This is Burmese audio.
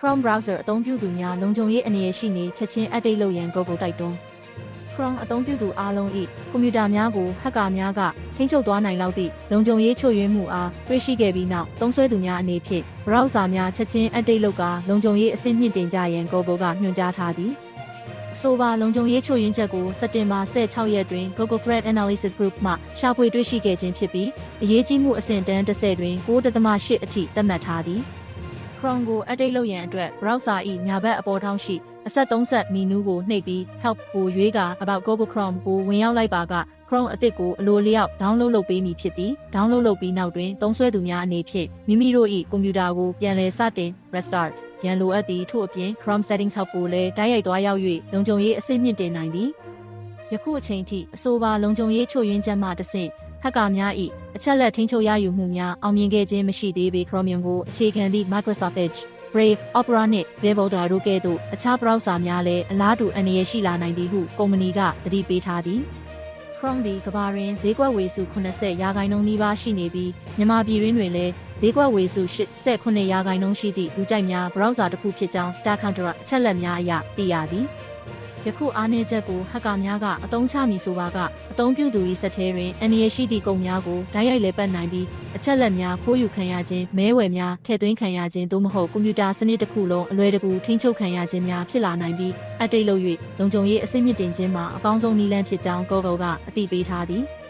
Chrome browser အသုံးပြုသူများလုံခြုံရေးအနေနဲ့ရှိနေချက်ချင်း update လုပ်ရန် Google တိုက်တွန်း Chrome အသုံးပြုသူအားလုံး၏ကွန်ပျူတာများကိုဟက်ကာများကထိန်းချုပ်သွားနိုင်လောက်သည့်လုံခြုံရေးချွတ်ယွင်းမှုအားတွေ့ရှိခဲ့ပြီးနောက်သုံးစွဲသူများအနေဖြင့် browser များချက်ချင်း update လုပ်ကာလုံခြုံရေးအဆင့်မြင့်တင်ကြရန် Google ကညွှန်ကြားထားသည်အဆိုပါလုံခြုံရေးချွတ်ယွင်းချက်ကိုစက်တင်ဘာ16ရက်တွင် Google Threat Analysis Group မှရှာဖွေတွေ့ရှိခဲ့ခြင်းဖြစ်ပြီးအရေးကြီးမှုအဆင့်တန်း30တွင်9.8အထိသတ်မှတ်ထားသည် Chrome ကို update လုပ်ရန်အတွက် browser ၏ညာဘက်အပေါ်ထောင်းရှိအဆက်သုံးဆက်မီနူးကိုနှိပ်ပြီး help ကိုရွေးကာ about Google Chrome ကိုဝင်ရောက်လိုက်ပါက Chrome အသစ်ကိုအလိုလျောက် download လုပ်ပေးမည်ဖြစ်သည် download လုပ်ပြီးနောက်တွင်သုံးစွဲသူများအနေဖြင့်မိမိတို့၏ကွန်ပျူတာကိုပြန်လည်စတင် restart ရန်လိုအပ်သည်ထို့အပြင် Chrome settings ဟောက်ကိုလည်းတိုက်ရိုက်သွားရောက်၍လုံခြုံရေးအဆင့်မြင့်တင်နိုင်သည်ယခုအချိန်ထိအဆိုပါလုံခြုံရေးချို့ယွင်းချက်မှတစ်ဆင့် ဟက်ကာများ၏အချက်လက်ထိန်းချုပ်ရယူမှုများအောင်မြင်ခဲ့ခြင်းမရှိသေးပေ Chromium ကိုအခြေခံသည့် Microsoft Edge Brave, Opera နှင့် Webster တို့ကဲ့သို့အခြား browser များလည်းအလားတူအန္တရာယ်ရှိလာနိုင်သည်ဟုကုမ္ပဏီကသတိပေးထားသည် Chrome သည်ကမ္ဘာတွင်ဈေးကွက်ဝေစု80ရာခိုင်နှုန်းနီးပါးရှိနေပြီးမြန်မာပြည်တွင်တွင်လည်းဈေးကွက်ဝေစု89ရာခိုင်နှုန်းရှိသည့်လူကြိုက်များ browser တစ်ခုဖြစ်ကြောင်း Star Counter အချက်လက်များအရသိရသည် ယခုအားနည်းချက်ကိုဟက်ကာများကအသုံးချမည်ဆိုပါကအသုံးပြုသူ၏စက်ထဲတွင်အန္တရာယ်ရှိသည့်ကုန်များကိုဓာတ်ရိုက်လဲပတ်နိုင်ပြီးအချက်လက်များဖိုးယူခံရခြင်းမဲဝယ်များထည့်သွင်းခံရခြင်းသို့မဟုတ်ကွန်ပျူတာစနစ်တစ်ခုလုံးအလွယ်တကူထိန်းချုပ်ခံရခြင်းများဖြစ်လာနိုင်ပြီးအတိတ်လို့၍လုံခြုံရေးအစိမ့်မြင့်တင်ခြင်းမှာအကောင်းဆုံးနည်းလမ်းဖြစ်ကြောင်း Google ကအသိပေးထားသည်။